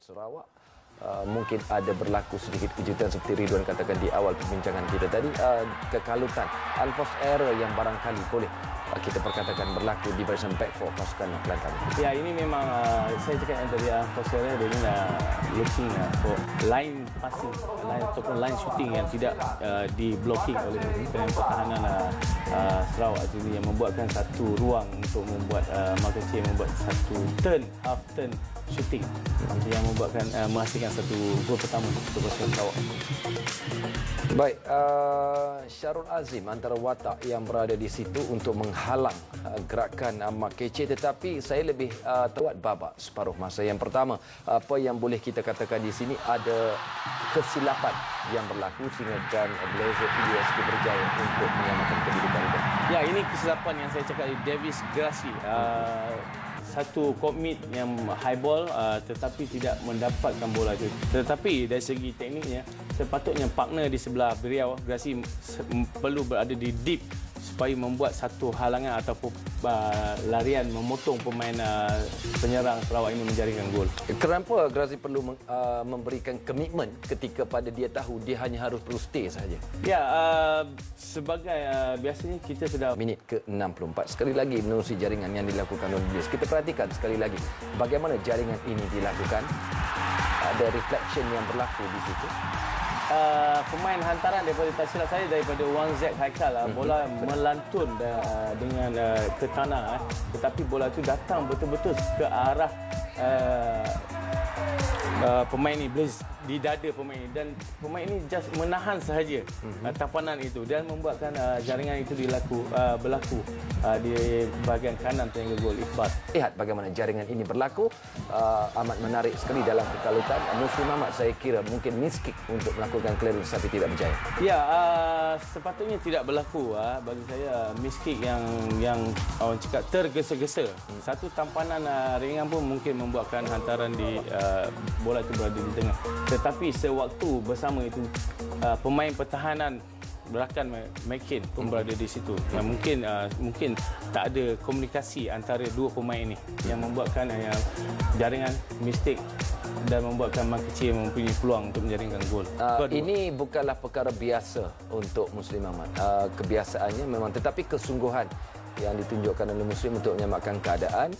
Sarawak uh, mungkin ada berlaku sedikit kejutan seperti Ridwan katakan di awal perbincangan kita tadi. Uh, kekalutan unforced error yang barangkali boleh uh, kita perkatakan berlaku di barisan back for pasukan Kelantan. Ya ini memang uh, saya cakap yang tadi uh, Foster dia ni uh, looking uh, for line passing line ataupun line shooting yang tidak uh, di blocking oleh pemain pertahanan uh, Sarawak. Ini yang membuatkan satu ruang untuk membuat uh, Makassar membuat satu turn half turn shooting. Yang membuatkan uh, menghasilkan satu gol pertama untuk pasukan Sarawak. Baik, uh, Syarul Azim antara watak yang berada di situ untuk menghalang uh, gerakan uh, Mak Kece tetapi saya lebih uh, tewat babak separuh masa yang pertama. Apa yang boleh kita katakan di sini ada kesilapan yang berlaku sehingga kan Blazer USK berjaya untuk menyamakan kedudukan itu. Ya, ini kesilapan yang saya cakap di Davis Grassi. Uh, satu komit yang high ball uh, tetapi tidak mendapatkan bola itu. Tetapi dari segi tekniknya, sepatutnya partner di sebelah beliau, m- perlu berada di deep supaya membuat satu halangan ataupun uh, larian memotong pemain uh, penyerang Sarawak ini menjaringkan gol. Kenapa Grazi perlu uh, memberikan komitmen ketika pada dia tahu dia hanya harus perlu stay sahaja? Ya, uh, sebagai uh, biasanya kita sudah minit ke-64. Sekali lagi menerusi jaringan yang dilakukan oleh Bliss. Kita perhatikan sekali lagi bagaimana jaringan ini dilakukan. Ada reflection yang berlaku di situ. Uh, pemain hantaran daripada tak silap saya daripada Wang Zek Haikal uh, bola melantun uh, dengan uh, ke tanah uh, tetapi bola itu datang betul-betul ke arah uh, uh, pemain ni Blaze di dada pemain dan pemain ini just menahan sahaja uh, tampanan itu dan membuatkan uh, jaringan itu dilaku uh, berlaku uh, di bahagian kanan triangle gol Iqbal Lihat bagaimana jaringan ini berlaku. Uh, amat menarik sekali dalam kekalutan. Muslim Ahmad saya kira mungkin miskick untuk melakukan clearance tapi tidak berjaya. Ya, uh, sepatutnya tidak berlaku uh, bagi saya miss kick yang yang orang cakap tergesa-gesa. Satu tampanan uh, ringan pun mungkin membuatkan hantaran di uh, bola itu berada di tengah. Tetapi sewaktu bersama itu uh, pemain pertahanan belakang Mekin pun berada di situ. Yang mungkin uh, mungkin tak ada komunikasi antara dua pemain ini yang membuatkan uh, yang jaringan mistik dan membuatkan Mak Kecil mempunyai peluang untuk menjaringkan gol. Uh, ini bukanlah perkara biasa untuk Muslim Ahmad. Uh, kebiasaannya memang tetapi kesungguhan yang ditunjukkan oleh Muslim untuk menyelamatkan keadaan